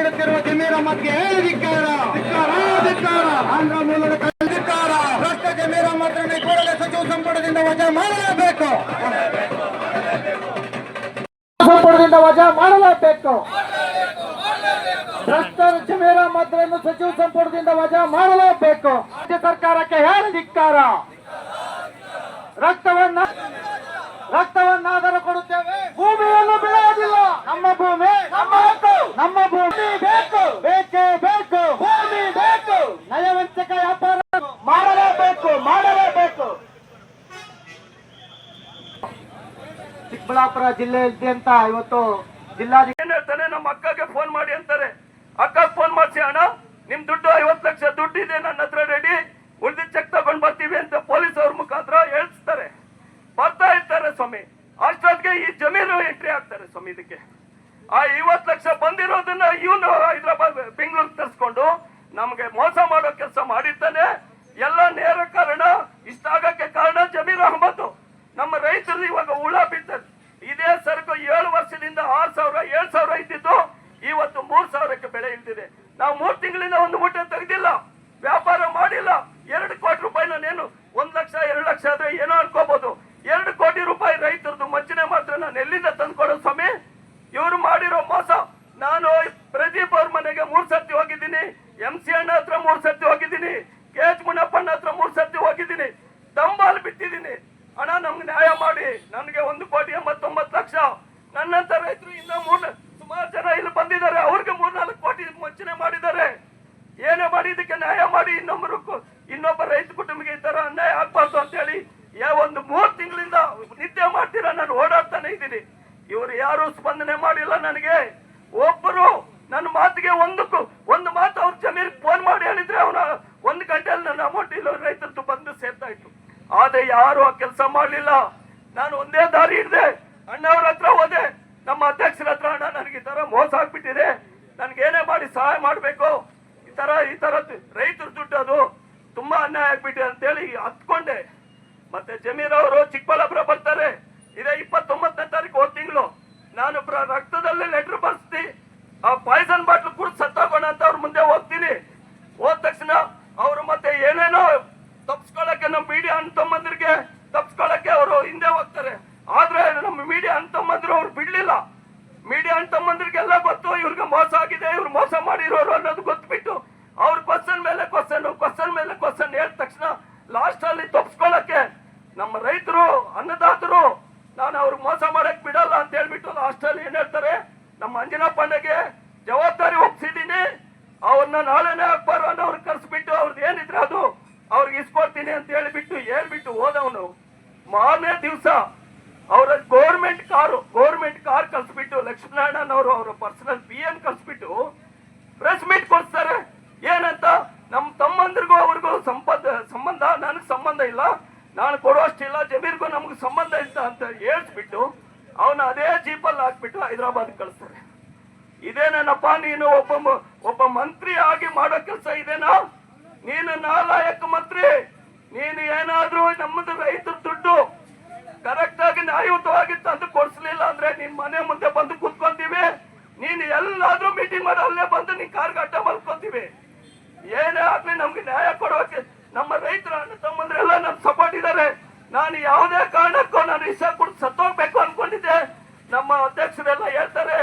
ನೀಡುತ್ತಿರುವ ಜಮೀರ ಮತ್ತೆ ಧಿಕ್ಕಾರ. ಆಂಧ್ರ ಮೂಲದ ಧಿಕ್ಕಾರ. ಭ್ರಷ್ಟ ಜಮೀರ ಮಾತ್ರ ಕೂಡಲೇ ಸಚಿವ ಸಂಪುಟದಿಂದ ವಜಾ ಮಾಡಲೇಬೇಕು. ಸಂಪುಟದಿಂದ ವಜಾ ಮಾಡಲೇಬೇಕು. ಭ್ರಷ್ಟರ ಜಮೀರ ಅಹಮದ್ರನ್ನು ಸಚಿವ ಸಂಪುಟದಿಂದ ವಜಾ ಮಾಡಲೇಬೇಕು. ರಾಜ್ಯ ಸರ್ಕಾರಕ್ಕೆ ಹೇಳಿ ಧಿಕ್ಕಾರ. ರಕ್ತವನ್ನ ರಕ್ತವನ್ನಾದರೂ ಕೊಡುತ್ತೇವೆ. ಭೂಮಿಯನ್ನು ಬಿಡುವುದಿಲ್ಲ ನಮ್ಮ ಭೂಮಿ ನಮ್ಮ ಭೂಮಿ ಬೇಕು. ಬೇಕೇ ಬೇಕು. ಭೂಮಿ ಬೇಕು. ನಯವಂಚಕ ವ್ಯಾಪಾರ ಮಾಡಲೇಬೇಕು ಮಾಡಲೇಬೇಕು. ಚಿಕ್ಕಬಳ್ಳಾಪುರ ಜಿಲ್ಲೆಯಾದ್ಯಂತ ಇವತ್ತು ಜಿಲ್ಲಾಧಿಕಾರಿ ಏನ್ ಹೇಳ್ತಾನೆ ನಮ್ಮ ಅಕ್ಕಗೆ ಫೋನ್ ಮಾಡಿ ಅಂತಾರೆ. ಅಕ್ಕ ಫೋನ್ ಮಾಡಿಸಿ ಅಣ್ಣ ನಿಮ್ ದುಡ್ಡು ಐವತ್ತು ಲಕ್ಷ ದುಡ್ಡು ಇದೆ ನನ್ನ ಹತ್ರ ರೆಡಿ ಉಳಿದ ಚೆಕ್ ತಗೊಂಡ್ ಬರ್ತೀವಿ ಅಂತ ಪೊಲೀಸ್ ಅವ್ರ ಮುಖಾಂತರ ಹೇಳ್ತಾರೆ. ಬರ್ತಾ ಇರ್ತಾರೆ ಸ್ವಾಮಿ. ಅಷ್ಟೊತ್ತಿಗೆ ಈ ಜಮೀನು ಎಂಟ್ರಿ ಆಗ್ತಾರೆ ಸ್ವಾಮಿ ಇದಕ್ಕೆ. ಆ ಐವತ್ತು ಲಕ್ಷ ಬಂದಿರೋದನ್ನ ಇವನು ಹೈದ್ರಾಬಾದ್ ಬೆಂಗಳೂರು ತರಿಸ್ಕೊಂಡು ನಮ್ಗೆ ಮೋಸ ಮಾಡೋ ಕೆಲಸ ಮಾಡಿದ್ದಾನೆ. ಎಲ್ಲ ನೇರ ಕಾರಣ, ಇಷ್ಟ ಆಗಕ್ಕೆ ಕಾರಣ ಜಮೀರ್ ಅಹಮದ್. ನಮ್ಮ ರೈತರು ಇವಾಗ ಹುಳ ಬಿದ್ದದ್ದು ಇದೇ ಸರಕು ಏಳು ವರ್ಷದಿಂದ ಆರು ಸಾವಿರ, ಏಳು ಸಾವಿರ ಇದ್ದಿದ್ದು, ಇವತ್ತು ಮೂರ್ ಸಾವಿರಕ್ಕೆ ಬೆಲೆ ಇಲ್ದಿದೆ. ನಾವು ಮೂರ್ ತಿಂಗಳಿಂದ ಒಂದು ಮೂಟೆ ತೆಗೆದಿಲ್ಲ, ವ್ಯಾಪಾರ ಮಾಡಿಲ್ಲ. ಎರಡು ಕೋಟಿ ರೂಪಾಯಿ ನಾನೇನು ಒಂದ್ ಲಕ್ಷ, ಎರಡು ಲಕ್ಷ ಆದ್ರೆ ಏನೋ ಅನ್ಕೋಬಹುದು ಎರಡು ಕೋಟಿ ರೂಪಾಯಿ ರೈತರದ್ದು ವಂಚನೆ ಮಾತ್ರ ನಾನು ಎಲ್ಲಿಂದ ತಂದ್ಕೊಡೋದು ಸ್ವಾಮಿ? ಇವರು ಮಾಡಿರೋ ಮೋಸ. ನಾನು ಪ್ರದೀಪ್ ಅವ್ರ ಮನೆಗೆ ಮೂರ್ ಸರ್ತಿ ಹೋಗಿದ್ದೀನಿ. ಎಂ ಸಿ ಅಣ್ಣ ಹತ್ರ ಮೂರ್ ಸರ್ತಿ ಹೋಗಿದ್ದೀನಿ. ಕೆ ಎಚ್ ಮುನಪ್ಪಣ್ಣ ಹತ್ರ ಮೂರ್ ಸರ್ತಿ ಹೋಗಿದ್ದೀನಿ. ದಂಬಾಲ್ ಬಿಟ್ಟಿದ್ದೀನಿ. ಹಣ ನಮ್ಗೆ ನ್ಯಾಯ ಮಾಡಿ. ನನಗೆ ಒಂದು ಕೋಟಿ ಎಂಬತ್ತೊಂಬತ್ತು ಲಕ್ಷ. ನನ್ನಂತ ರೈತರು ಇನ್ನ ಮೂರ್ ಸುಮಾರು ಜನ ಇಲ್ಲಿ ಬಂದಿದ್ದಾರೆ. ಅವ್ರಿಗೆ ಮೂರ್ನಾಲ್ಕು ಕೋಟಿ ವಂಚನೆ ಮಾಡಿದ್ದಾರೆ. ಏನೇ ಮಾಡಿ ಇದಕ್ಕೆ ನ್ಯಾಯ ಮಾಡಿ ಇನ್ನೊಬ್ಬರು ಇನ್ನೊಬ್ಬ ರೈತ ಕುಟುಂಬಕ್ಕೆ ಈ ತರ ಅನ್ಯಾಯ ಆಗ್ಬಾರ್ದು ಅಂತ ಹೇಳಿ ಒಂದು ಮೂರ್ ತಿಂಗಳಿಂದ ನಿದ್ದೆ ಮಾಡ್ತೀರಾ? ನಾನು ಓಡಾಡ್ತಾನೆ ಇದ್ದೀನಿ. ಇವರು ಯಾರು ಸ್ಪಂದನೆ ಮಾಡಿಲ್ಲ ನನಗೆ. ಒಬ್ಬರು ನನ್ನ ಮಾತಿಗೆ ಒಂದಕ್ಕೂ, ಒಂದು ಮಾತು ಅವ್ರ ಜಮೀರ್ ಫೋನ್ ಮಾಡಿ ಹೇಳಿದ್ರೆ ಅವನ ಒಂದು ಗಂಟೆಯಲ್ಲಿ ನನ್ನ ಅಮೌಂಟ್ ಇಲ್ಲ, ರೈತರದ್ದು ಬಂದು ಸೇರ್ತಾ ಇತ್ತು ಆದ್ರೆ ಯಾರು ಆ ಕೆಲಸ ಮಾಡಲಿಲ್ಲ. ನಾನು ಒಂದೇ ದಾರಿ ಹಿಡಿದೆ, ಅಣ್ಣವ್ರ ಹತ್ರ ಹೋದೆ. ನಮ್ಮ ಅಧ್ಯಕ್ಷರ ಹತ್ರ ಅಣ್ಣ ನನಗೆ ಈ ತರ ಮೋಸ ಆಗ್ಬಿಟ್ಟಿದೆ. ನನ್ಗೆ ಏನೇ ಮಾಡಿ ಸಹಾಯ ಮಾಡ್ಬೇಕು. ಈ ತರ ಈ ತರ ರೈತರ ದುಡ್ಡು ಅದು. ತುಂಬಾ ಅನ್ಯಾಯ ಆಗ್ಬಿಟ್ಟಿದೆ ಅಂತೇಳಿ ಹತ್ಕೊಂಡೆ. ಮತ್ತೆ ಜಮೀರ್ ಅವರು ಚಿಕ್ಕಬಳ್ಳಾಪುರ ಬರ್ತಾರೆ. ಇದೇ ಇಪ್ಪತ್ತೊಂಬತ್ತನೇ ತಾರೀಕು ಹೋದ ತಿಂಗಳು. ನಾನು ರಕ್ತದಲ್ಲಿ ಲೆಟರ್ ಬರ್ಸ್ತಿ. ಆ ಪಾಯ್ಸನ್ ಬಾಟ್ಲು ಕುಡಿದು ಸತ್ತೋಗೋಣ ಅಂತ ಅವ್ರ ಮುಂದೆ ಹೋಗ್ತೀನಿ. ಹೋದ ತಕ್ಷಣ ಅವರು ಮತ್ತೆ ಏನೇನೋ ತಪ್ಸ್ಕೊಳಕ್ಕೆ ನಮ್ಮ ಮೀಡಿಯಾ ತಮ್ಮಂದ್ರಿಗೆ ತಪ್ಸ್ಕೊಳಕ್ಕೆ ಅವರು ಹಿಂದೆ ಹೋಗ್ತಾರೆ. ಆದ್ರೆ ನಮ್ಮ ಮೀಡಿಯಾ ತಮ್ಮಂದ್ರು ಅವ್ರು ಬಿಡ್ಲಿಲ್ಲ. ಮೀಡಿಯಾ ತಮ್ಮಂದ್ರಿಗೆಲ್ಲ ಗೊತ್ತು, ಇವ್ರಿಗೆ ಮೋಸ ಆಗಿದೆ, ಇವ್ರು ಮೋಸ ಮಾಡಿರೋರು ಅನ್ನೋದು ಗೊತ್ತುಬಿಟ್ಟು ಅವ್ರ ಕ್ವಶನ್ ಮೇಲೆ ಕ್ವಶನ್ ಕ್ವಶನ್ ಮೇಲೆ ಕ್ವಶನ್ ಹೇಳಿದ ತಕ್ಷಣ ಲಾಸ್ಟ್ ಅಲ್ಲಿ ತಪ್ಸ್ಕೊಳಕ್ಕೆ ನಮ್ಮ ರೈತರು, ಅನ್ನದಾತರು ನಾನು ಅವ್ರಿಗೆ ಮೋಸ ಮಾಡಕ್ ಬಿಡಲ್ಲ ಅಂತ ಹೇಳ್ಬಿಟ್ಟು ಲಾಸ್ಟಲ್ಲಿ ಏನ್ ಹೇಳ್ತಾರೆ? ನಮ್ಮ ಅಂಜನಾ ಪಾಂಡೆಗೆ ಜವಾಬ್ದಾರಿ ಒಪ್ಸಿದ್ದೀನಿ. ಅವ್ರನ್ನ ನಾಳೆನೇ ಅಕ್ಬರ್ ಅವ್ರಿಗೆ ಕರ್ಸ್ಬಿಟ್ಟು ಅವ್ರದ್ದು ಏನಿದ್ರೆ ಅದು ಅವ್ರಿಗೆ ಇಸ್ಕೊಡ್ತೀನಿ ಅಂತ ಹೇಳಿಬಿಟ್ಟು ಹೇಳ್ಬಿಟ್ಟು ಹೋದವನು. ಮಾರನೇ ದಿವಸ ಅವರ ಗೌರ್ಮೆಂಟ್ ಕಾರು ಗೌರ್ಮೆಂಟ್ ಕಾರ್ ಕಳ್ಸ್ಬಿಟ್ಟು ಲಕ್ಷ್ಮೀನಾರಾಯಣ ಅವರು ಅವರ ಪರ್ಸನಲ್ ಪಿ ಎಂ ಕಳ್ಸ್ಬಿಟ್ಟು ಪ್ರೆಸ್ ಮೀಟ್ ಕೊಡ್ತಾರೆ ಏನಂತ? ನಮ್ಮ ತಮ್ಮಂದ್ರಿಗೂ ಅವ್ರಿಗೂ ಸಂಪದ ಸಂಬಂಧ, ನನಗೆ ಸಂಬಂಧ ಇಲ್ಲ. ನಾನು ಕೊಡುವಷ್ಟಿಲ್ಲ ಜಮೀರ್ಗೂ ನಮ್ಗೆ ಸಂಬಂಧ ಇಲ್ಲ ಅಂತ ಹೇಳ್ಬಿಟ್ಟು ಅವನ ಅದೇ ಜೀಪಲ್ಲಿ ಹಾಕ್ಬಿಟ್ಟು ಹೈದರಾಬಾದ್ ಕಳಿಸ್ತಾರೆ. ಇದೇನೇನಪ್ಪ ನೀನು ಒಬ್ಬ ಒಬ್ಬ ಮಂತ್ರಿ ಆಗಿ ಮಾಡೋ ಕೆಲಸ ಇದೇನಾ? ನೀನು ನಾಲಾಯಕ ಮಂತ್ರಿ, ನೀನು ಏನಾದ್ರೂ ನಮ್ಮದು ರೈತರ ದುಡ್ಡು ಕರೆಕ್ಟ್ ಆಗಿ ನ್ಯಾಯಯುತವಾಗಿ ತಂದು ಕೊಡಿಸ್ಲಿಲ್ಲ ಅಂದ್ರೆ ನಿನ್ ಮನೆ ಮುಂದೆ ಬಂದು ಕೂತ್ಕೊಂತೀವಿ. ನೀನು ಎಲ್ಲಾದ್ರೂ ಮೀಟಿಂಗ್ ಮಾಡಿ ಅಲ್ಲೇ ಬಂದು ನೀನ್ ಕಾರ್ಗಟ್ಟ ಮಲ್ಕೊಂತೀವಿ ಏನೇ ಆಗ್ಲಿ ನಮ್ಗೆ ನ್ಯಾಯ ಕೊಡೋಕೆ ನಮ್ಮ ರೈತರ ಅಣ್ಣ ತಮ್ಮಂದ್ರೆಲ್ಲ ನಮ್ ಸಪೋರ್ಟ್ ಇದಾರೆ ನಾನು ಯಾವುದೇ ಕಾರಣಕ್ಕೂ ನಾನು ವಿಷ ಕೊಟ್ಟು ಸತ್ತೋಗ್ಬೇಕು ಅನ್ಕೊಂಡಿದ್ದೆ ನಮ್ಮ ಅಧ್ಯಕ್ಷರೆಲ್ಲ ಹೇಳ್ತಾರೆ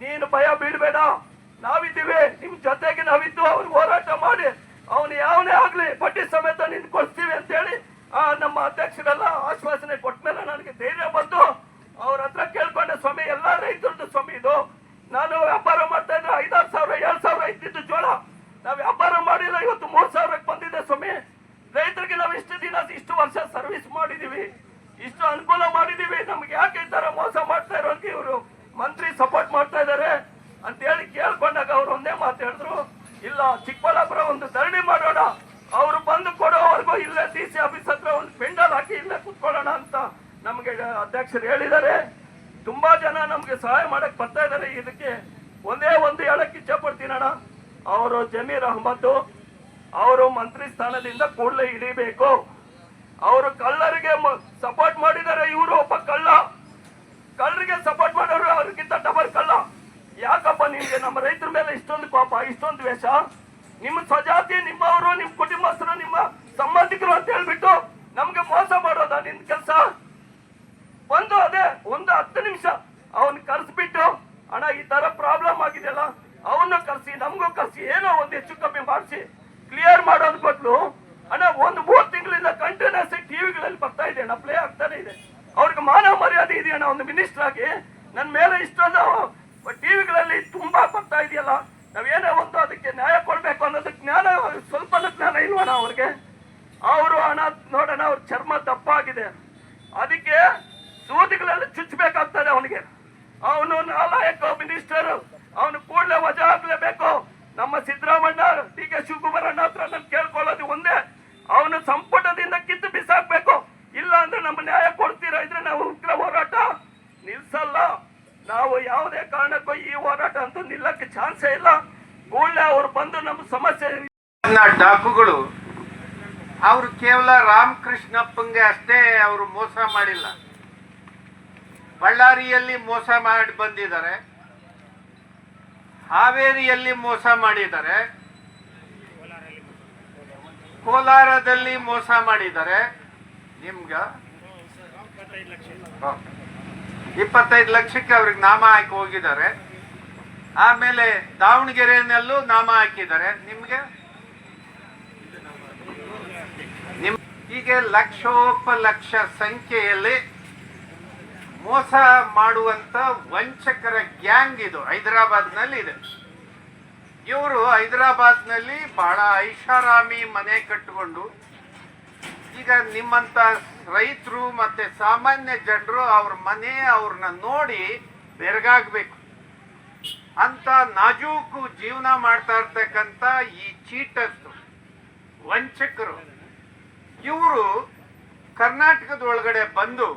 ನೀನು ಭಯ ಬೀಳ್ಬೇಡ ನಾವಿದ್ದೀವಿ ನಿಮ್ ಜೊತೆಗೆ ನಾವಿದ್ದು ಅವ್ರಿಗೆ ಹೋರಾಟ ಮಾಡಿ ಅವನು ಯಾವನೇ ಆಗ್ಲಿ ಬಡ್ಡಿ ಸಮೇತ ನಿನ್ ಕೊಡ್ತೀವಿ ಅಂತ ಹೇಳಿ ಆ ನಮ್ಮ ಅಧ್ಯಕ್ಷರೆಲ್ಲ ಆಶ್ವಾಸನೆ ಕೊಟ್ಟ ಮೇಲೆ ನನಗೆ ಧೈರ್ಯ ಬಂತು ಅವ್ರ ಹತ್ರ ಕೇಳ್ಕೊಂಡೆ ಸ್ವಾಮಿ ರೈತರದ್ದು ಸ್ವಾಮಿ, ಇದು ನಾನು ವ್ಯಾಪಾರ ಮಾಡ್ತಾ ಇದ್ರೆ ಐದಾರು ಸಾವಿರ, ಏಳು ಸಾವಿರ ಇದ್ದಿದ್ದು ಜೋಳ. ನಾವು ವ್ಯಾಪಾರ ಮಾಡಿದ್ರೆ ಇವತ್ತು ಮೂರ್ ಸಾವಿರಕ್ಕೆ ಬಂದಿದೆ ಸ್ವಾಮಿ. ರೈತರಿಗೆ ನಾವು ಇಷ್ಟು ದಿನ, ಇಷ್ಟು ವರ್ಷ ಸರ್ವಿಸ್ ಮಾಡಿದೀವಿ. ಇಷ್ಟು ಅನುಕೂಲ ಮಾಡಿದೀವಿ. ನಮ್ಗೆ ಯಾಕೆ ಈ ತರ ಮೋಸ ಮಾಡ್ತಾ ಇರೋ ಇವರು ಮಂತ್ರಿ ಸಪೋರ್ಟ್ ಮಾಡ್ತಾ ಇದಾರೆ. ಅಂತ ಹೇಳಿ ಕೇಳ್ಕೊಂಡಾಗ ಅವ್ರು ಒಂದೇ ಮಾತು ಹೇಳಿದ್ರು, ಇಲ್ಲ, ಚಿಕ್ಕಬಳ್ಳಾಪುರ ಒಂದು ಧರಣಿ ಮಾಡೋಣ. ಅವರು ಬಂದು ಕೊಡೋವರೆಗೂ ಇಲ್ಲೇ ಡಿ ಸಿ ಆಫೀಸ್ ಹತ್ರ ಒಂದು ಪೆಂಡಲ್ ಹಾಕಿ ಇಲ್ಲೇ ಕುತ್ಕೊಳ್ಳೋಣ ಅಂತ ನಮಗೆ ಅಧ್ಯಕ್ಷರು ಹೇಳಿದ್ದಾರೆ. ತುಂಬಾ ಜನ ನಮ್ಗೆ ಸಹಾಯ ಮಾಡಕ್ ಬರ್ತಾ ಇದಾರೆ. ಇದಕ್ಕೆ ಒಂದೇ ಒಂದು ಹೇಳಕ್ ಇಚ್ಛೆ ಪಡ್ತೀನಣ್ಣ ಅವರು ಜಮೀರ್ ಅಹಮದ್ ಅವರು ಮಂತ್ರಿ ಸ್ಥಾನದಿಂದ ಕೂಡಲೇ ಇಳಿಬೇಕು ಅವರು ಕಳ್ಳರಿಗೆ ಸಪೋರ್ಟ್ ಮಾಡಿದ್ದಾರೆ. ಇವರು ಒಬ್ಬ ಕಳ್ಳ. ಕಳ್ಳರಿಗೆ ಸಪೋರ್ಟ್ ಮಾಡೋರು ಅವ್ರಿಗಿಂತ ಡಬಲ್ ಕಳ್ಳ. ಯಾಕಪ್ಪ ನಿಮ್ಗೆ ನಮ್ಮ ರೈತರ ಮೇಲೆ ಇಷ್ಟೊಂದು ಕೋಪ ಇಷ್ಟೊಂದು ವೇಷ ನಿಮ್ಮ ಸ್ವಜಾತಿ ನಿಮ್ಮವರು ನಿಮ್ಮ ಕುಟುಂಬಸ್ಥರು, ನಿಮ್ಮ ಸಂಬಂಧಿಕರು ಅಂತ ಹೇಳ್ಬಿಟ್ಟು ನಮ್ಗೆ ಮೋಸ ಮಾಡೋದ ನಿನ್ ಕೆಲಸ? ಒಂದು ಅದೇ, ಒಂದು ಹತ್ತು ನಿಮಿಷ. ಅವನ್ ಕರ್ಸ್ಬಿಟ್ಟು, ಅಣ್ಣ, ಈ ತರ ಪ್ರಾಬ್ಲಮ್ ಆಗಿದೆಯಲ್ಲ, ಅವನ್ನ ಕರ್ಸಿ, ನಮಗೂ ಕರ್ಸಿ, ಏನೋ ಒಂದು ಹೆಚ್ಚು ಕಮ್ಮಿ ಮಾಡಿಸಿ. ಕ್ಲಿಯರ್ ಮಾಡೋದ್ ಬದಲು, ಅಣ್ಣ, ಒಂದು ಮೂರು ತಿಂಗಳಿಂದ ಕಂಟಿನ್ಯೂಸ್ ಟಿವಿಗಳಲ್ಲಿ ಬರ್ತಾ ಇದೆ ಅಣ್ಣ ಪ್ಲೇ ಆಗ್ತಾನೆ ಇದೆ. ಅವ್ರಿಗೆ ಮಾನವ ಮರ್ಯಾದೆ ಇದೆಯಣ್ಣ ಒಂದು ಮಿನಿಸ್ಟರ್ ಆಗಿ? ನನ್ನ ಮೇಲೆ ಇಷ್ಟೊಂದು ಟಿವಿಗಳಲ್ಲಿ ತುಂಬಾ ಬರ್ತಾ ಇದೆಯಲ್ಲ ನಾವೇನೇ ಒಂದು ಅದಕ್ಕೆ ನ್ಯಾಯ ಕೊಡ್ಬೇಕು ಅನ್ನೋದು ಜ್ಞಾನ ಸ್ವಲ್ಪ ಜ್ಞಾನ ಇಲ್ವಣ್ಣ ಅವ್ರಿಗೆ ಅವರು ಹಣ ನೋಡೋಣ ಅವ್ರ ಚರ್ಮ ದಪ್ಪ ಆಗಿದೆ ಅದಕ್ಕೆ ಸೂದಿಗಳೆಲ್ಲ ಚುಚ್ಚಬೇಕಾಗ್ತದೆ ಅವನಿಗೆ ಅವನು ನಾಲಾಯಕ ಮಿನಿಸ್ಟರ್ ಅವನು ಕೂಡಲೇ ವಜಾ ಆಗಲೇಬೇಕು. ನಮ್ಮ ಸಿದ್ದರಾಮಣ್ಣ ಡಿ ಕೆ ಶಿವಕುಮಾರ್ ಅಣ್ಣ ಹತ್ರ ನಾನು ಕೇಳ್ಕೊಳ್ಳೋದು ಒಂದೇ. ಅವನು ಸಂಪುಟದಿಂದ ಕಿತ್ತು ಬಿಸಾಕ್ಬೇಕು. ಇಲ್ಲ ಅಂದ್ರೆ ನಮ್ಮ ನ್ಯಾಯ ಕೊಡ್ತೀರಾ ಇದ್ರೆ ನಾವು ಉಗ್ರ ಹೋರಾಟ? ನಿಲ್ಸಲ್ಲ. ನಾವು ಯಾವುದೇ ಕಾರಣಕ್ಕೂ ಈ ಹೋರಾಟ ಅಂತೂ ನಿಲ್ಲಕ್ಕೆ ಚಾನ್ಸೇ ಇಲ್ಲ. ಕೂಡಲೇ ಅವ್ರು ಬಂದು ನಮ್ಮ ಸಮಸ್ಯೆ ಡಾಕುಗಳು, ಅವರು ಕೇವಲ ರಾಮಕೃಷ್ಣಪ್ಪಂಗೆ ಅಷ್ಟೇ ಅವರು ಮೋಸ ಮಾಡಿಲ್ಲ. ಬಳ್ಳಾರಿಯಲ್ಲಿ ಮೋಸ ಮಾಡಿ ಬಂದಿದ್ದಾರೆ. ಹಾವೇರಿಯಲ್ಲಿ ಮೋಸ ಮಾಡಿದ್ದಾರೆ ಕೋಲಾರದಲ್ಲಿ ಮೋಸ ಮಾಡಿದ್ದಾರೆ ನಿಮ್ಗ? ಇಪ್ಪತ್ತೈದು ಲಕ್ಷಕ್ಕೆ ಅವ್ರಿಗೆ ನಾಮ ಹಾಕಿ ಹೋಗಿದ್ದಾರೆ. ಆಮೇಲೆ ದಾವಣಗೆರೆಯಲ್ಲೂ ನಾಮ ಹಾಕಿದ್ದಾರೆ. ನಿಮ್ಗೆ? ನಿಮ್ ಹೀಗೆ ಲಕ್ಷೋಪಲಕ್ಷ ಸಂಖ್ಯೆಯಲ್ಲಿ ಮೋಸ ಮಾಡುವಂತ ವಂಚಕರ ಗ್ಯಾಂಗ್ ಇದು. ಹೈದರಾಬಾದ್ನಲ್ಲಿ ಇದೆ. ಇವರು ಹೈದರಾಬಾದ್ನಲ್ಲಿ ಬಹಳ ಐಷಾರಾಮಿ ಮನೆ ಕಟ್ಟಿಕೊಂಡು ಈಗ ನಿಮ್ಮಂತ ರೈತರು ಮತ್ತೆ ಸಾಮಾನ್ಯ ಜನರು ಅವ್ರ ಮನೆ ಅವ್ರನ್ನ ನೋಡಿ ಬೆರಗಾಗಬೇಕು. ಅಂತ ನಾಜೂಕು ಜೀವನ ಮಾಡ್ತಾ ಇರ್ತಕ್ಕಂಥ ಈ ಚೀಟರ್ಸ್ ವಂಚಕರು. ಇವರು ಕರ್ನಾಟಕದ ಒಳಗಡೆ ಬಂದು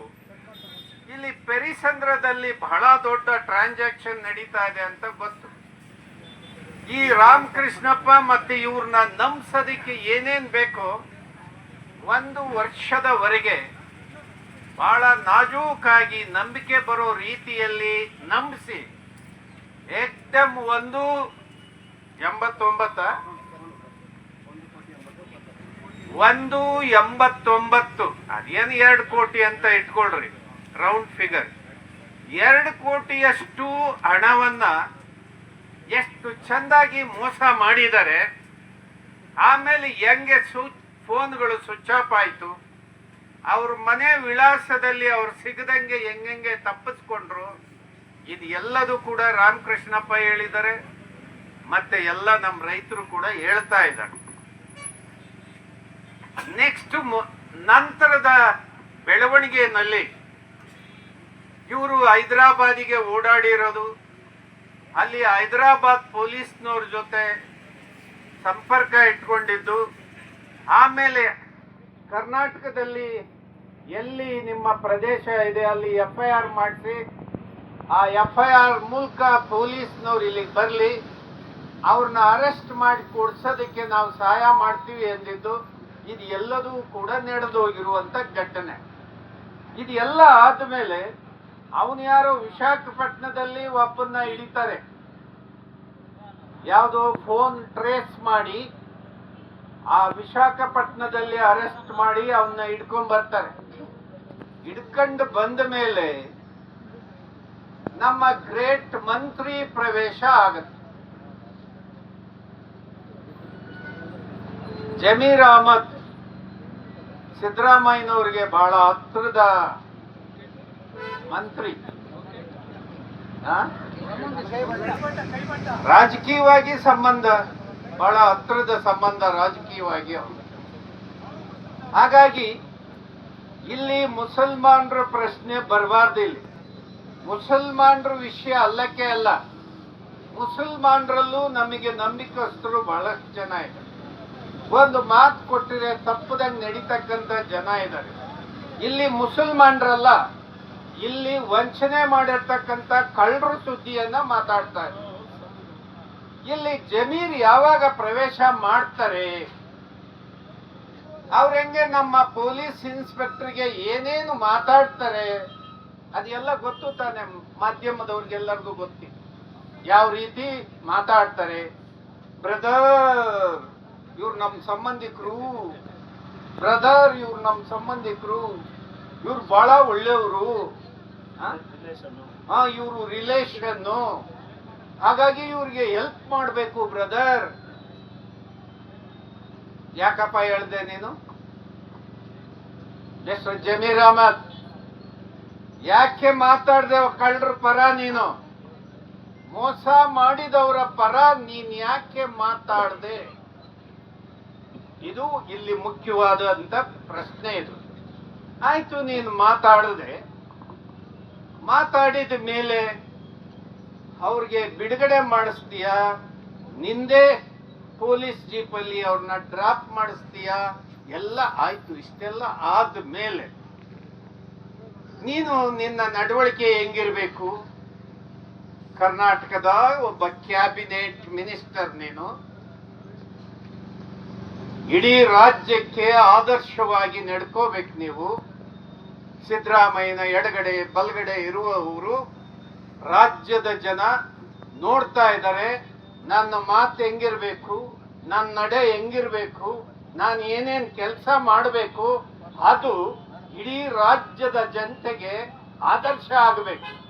ಇಲ್ಲಿ ಪೆರಿಸಂದ್ರದಲ್ಲಿ ಬಹಳ ದೊಡ್ಡ ಟ್ರಾನ್ಸಾಕ್ಷನ್ ನಡೀತಾ ಇದೆ ಅಂತ ಗೊತ್ತು. ಈ ರಾಮಕೃಷ್ಣಪ್ಪ ಮತ್ತೆ ಇವ್ರನ್ನ ನಂಬಿಸೋದಕ್ಕೆ ಏನೇನ್ ಬೇಕೋ ಒಂದು ವರ್ಷದವರೆಗೆ ಬಹಳ ನಾಜೂಕಾಗಿ ನಂಬಿಕೆ ಬರೋ ರೀತಿಯಲ್ಲಿ ನಂಬಿಸಿ. ಏಕ್ದಮ್ ಒಂದು ಎಂಬತ್ತೊಂಬತ್ತ? ಒಂದು ಎಂಬತ್ತೊಂಬತ್ತು. ಅದೇನು ಎರಡು ಕೋಟಿ ಅಂತ ಇಟ್ಕೊಳ್ರಿ. ರೌಂಡ್ ಫಿಗರ್ ಎರಡು ಕೋಟಿಯಷ್ಟು ಹಣವನ್ನ ಎಷ್ಟು ಚೆಂದಾಗಿ ಮೋಸ ಮಾಡಿದ್ದಾರೆ. ಆಮೇಲೆ ಹೆಂಗೆ ಸ್ವಿಚ್ ಫೋನ್ಗಳು ಸ್ವಿಚ್ ಆಫ್ ಆಯಿತು. ಅವ್ರ ಮನೆ ವಿಳಾಸದಲ್ಲಿ ಅವ್ರು ಸಿಗದಂಗೆ ಹೆಂಗೆಂಗೆ ತಪ್ಪಿಸ್ಕೊಂಡ್ರು. ಇದು ಎಲ್ಲದೂ ಕೂಡ ರಾಮಕೃಷ್ಣಪ್ಪ ಹೇಳಿದ್ದಾರೆ. ಮತ್ತೆ ಎಲ್ಲ ನಮ್ಮ ರೈತರು ಕೂಡ ಹೇಳ್ತಾ ಇದ್ದಾರೆ. ನೆಕ್ಸ್ಟ್ ನಂತರದ ಬೆಳವಣಿಗೆಯಲ್ಲಿ ಇವರು ಹೈದರಾಬಾದಿಗೆ ಓಡಾಡಿರೋದು. ಅಲ್ಲಿ ಹೈದರಾಬಾದ್ ಪೊಲೀಸ್ನವ್ರ ಜೊತೆ ಸಂಪರ್ಕ ಇಟ್ಕೊಂಡಿದ್ದು. ಆಮೇಲೆ ಕರ್ನಾಟಕದಲ್ಲಿ ಎಲ್ಲಿ ನಿಮ್ಮ ಪ್ರದೇಶ ಇದೆ ಅಲ್ಲಿ ಎಫ್ ಐ ಆರ್ ಮಾಡಿಸಿ, ಆ ಎಫ್ ಐ ಆರ್ ಮೂಲಕ ಪೊಲೀಸ್ನವ್ರು ಇಲ್ಲಿಗೆ ಬರಲಿ ಅವ್ರನ್ನ ಅರೆಸ್ಟ್ ಮಾಡಿ ಕೊಡ್ಸೋದಕ್ಕೆ ನಾವು ಸಹಾಯ ಮಾಡ್ತೀವಿ ಎಂದಿದ್ದು, ಇದು ಎಲ್ಲದೂ ಕೂಡ ನಡೆದು ಹೋಗಿರುವಂಥ ಘಟನೆ ಇದೆಲ್ಲ ಆದಮೇಲೆ ಅವನು ಯಾರೋ ವಿಶಾಖಪಟ್ಟಣದಲ್ಲಿ ಒಬ್ಬನ್ನ ಹಿಡಿತಾರೆ. ಯಾವುದೋ ಫೋನ್ ಟ್ರೇಸ್ ಮಾಡಿ ಆ ವಿಶಾಖಪಟ್ಟಣದಲ್ಲಿ ಅರೆಸ್ಟ್ ಮಾಡಿ ಅವನ್ನ ಹಿಡ್ಕೊಂಡ್ ಬರ್ತಾರೆ. ಹಿಡ್ಕೊಂಡು ಬಂದ ಮೇಲೆ ನಮ್ಮ ಗ್ರೇಟ್ ಮಂತ್ರಿ ಪ್ರವೇಶ ಆಗತ್ತೆ. ಜಮೀರ್ ಅಹಮದ್ ಸಿದ್ದರಾಮಯ್ಯನವ್ರಿಗೆ ಬಹಳ ಹತ್ತಿರದ ಮಂತ್ರಿ? ರಾಜಕೀಯವಾಗಿ ಸಂಬಂಧ, ಬಹಳ ಹತ್ರದ ಸಂಬಂಧ ರಾಜಕೀಯವಾಗಿ ಹಾಗಾಗಿ, ಇಲ್ಲಿ ಮುಸಲ್ಮಾನರ ಪ್ರಶ್ನೆ ಬರಬಾರ್ದು ಇಲ್ಲಿ. ಮುಸಲ್ಮಾನರ ವಿಷಯ ಅಲ್ಲಕ್ಕೆ ಅಲ್ಲ. ಮುಸಲ್ಮಾನರಲ್ಲೂ ನಮಗೆ ನಂಬಿಕಸ್ಥರು ಬಹಳಷ್ಟು ಜನ ಇದ್ದಾರೆ. ಒಂದು ಮಾತು ಕೊಟ್ಟರೆ ತಪ್ಪದಂಗೆ ನಡೀತಕ್ಕಂಥ ಜನ ಇದ್ದಾರೆ. ಇಲ್ಲಿ ಮುಸಲ್ಮಾನರಲ್ಲ. ಇಲ್ಲಿ ವಂಚನೆ ಮಾಡಿರ್ತಕ್ಕಂಥ ಕಳ್ಳರು ಸುದ್ದಿಯನ್ನ ಮಾತಾಡ್ತಾರೆ ಇಲ್ಲಿ ಜಮೀರ್ ಯಾವಾಗ ಪ್ರವೇಶ ಮಾಡ್ತಾರೆ, ಅವ್ರ ಹೆಂಗೆ ನಮ್ಮ ಪೊಲೀಸ್ ಇನ್ಸ್ಪೆಕ್ಟರ್ಗೆ ಏನೇನು ಮಾತಾಡ್ತಾರೆ, ಅದೆಲ್ಲ ಗೊತ್ತು ತಾನೆ ಮಾಧ್ಯಮದವ್ರಿಗೆಲ್ಲರಿಗೂ ಗೊತ್ತಿ ಯಾವ ರೀತಿ ಮಾತಾಡ್ತಾರೆ, ಬ್ರದರ್ ಇವ್ರು ನಮ್ಮ ಸಂಬಂಧಿಕರು, ಬ್ರದರ್ ಇವ್ರು ನಮ್ಮ ಸಂಬಂಧಿಕರು, ಇವ್ರು ಬಹಳ ಒಳ್ಳೆಯವರು ಹಾ? ಇವರು ರಿಲೇಷನ್ನು ಹಾಗಾಗಿ ಇವ್ರಿಗೆ ಹೆಲ್ಪ್ ಮಾಡಬೇಕು ಬ್ರದರ್ ಯಾಕಪ್ಪ ಹೇಳ್ದೆ ನೀನು? ಎಷ್ಟು ಜಮೀರ್ ಅಹಮದ್ ಯಾಕೆ ಮಾತಾಡ್ದೆ ಕಳ್ಳರ ಪರ ನೀನು? ಮೋಸ ಮಾಡಿದವರ ಪರ ನೀನ್ ಯಾಕೆ ಮಾತಾಡ್ದೆ? ಇದು ಇಲ್ಲಿ ಮುಖ್ಯವಾದಂತ ಪ್ರಶ್ನೆ ಇದು. ಆಯ್ತು ನೀನು ಮಾತಾಡದೆ. ಮಾತಾಡಿದ ಮೇಲೆ ಅವ್ರಿಗೆ ಬಿಡುಗಡೆ ಮಾಡಿಸ್ತೀಯಾ? ನಿಂದೆ ಪೊಲೀಸ್ ಜೀಪಲ್ಲಿ ಅವ್ರನ್ನ ಡ್ರಾಪ್ ಮಾಡಿಸ್ತೀಯಾ? ಎಲ್ಲ ಆಯ್ತು, ಇಷ್ಟೆಲ್ಲ ಆದ ಮೇಲೆ ನೀನು ನಿನ್ನ ನಡವಳಿಕೆ ಹೆಂಗಿರ್ಬೇಕು? ಕರ್ನಾಟಕದ ಒಬ್ಬ ಕ್ಯಾಬಿನೆಟ್ ಮಿನಿಸ್ಟರ್ ನೀನು. ಇಡೀ ರಾಜ್ಯಕ್ಕೆ ಆದರ್ಶವಾಗಿ ನಡ್ಕೋಬೇಕು ನೀವು. ಸಿದ್ದರಾಮಯ್ಯನ ಎಡಗಡೆ, ಬಲಗಡೆ ಇರುವವರು ರಾಜ್ಯದ ಜನ ನೋಡ್ತಾ ಇದ್ದಾರೆ. ನನ್ನ ಮಾತು ಹೆಂಗಿರ್ಬೇಕು? ನನ್ನ ನಡೆ ಹೆಂಗಿರ್ಬೇಕು? ನಾನು ಏನೇನು ಕೆಲಸ ಮಾಡಬೇಕು? ಅದು ಇಡೀ ರಾಜ್ಯದ ಜನತೆಗೆ ಆದರ್ಶ ಆಗಬೇಕು.